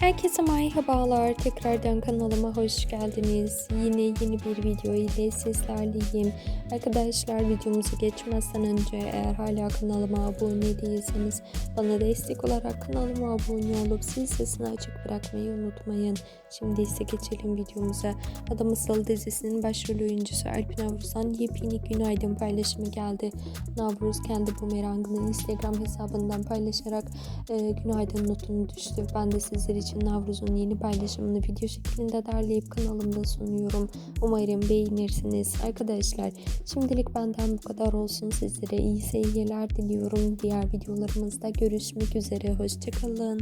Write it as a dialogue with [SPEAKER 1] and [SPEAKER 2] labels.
[SPEAKER 1] Herkese merhabalar. Tekrardan kanalıma hoş geldiniz. Yine yeni bir video ile sizlerleyim. Arkadaşlar videomuzu geçmezden önce eğer hala kanalıma abone değilseniz bana destek olarak kanalıma abone olup zil sesini açık bırakmayı unutmayın. Şimdi ise geçelim videomuza. Adam Asıl dizisinin başrol oyuncusu Alp Navruz'dan yepyeni günaydın paylaşımı geldi. Navruz kendi bumerangını Instagram hesabından paylaşarak e, günaydın notunu düştü. Ben de sizler için Navruz'un yeni paylaşımını video şeklinde derleyip kanalımda sunuyorum. Umarım beğenirsiniz. Arkadaşlar şimdilik benden bu kadar olsun. Sizlere iyi seyirler diliyorum. Diğer videolarımızda görüşmek üzere. Hoşçakalın.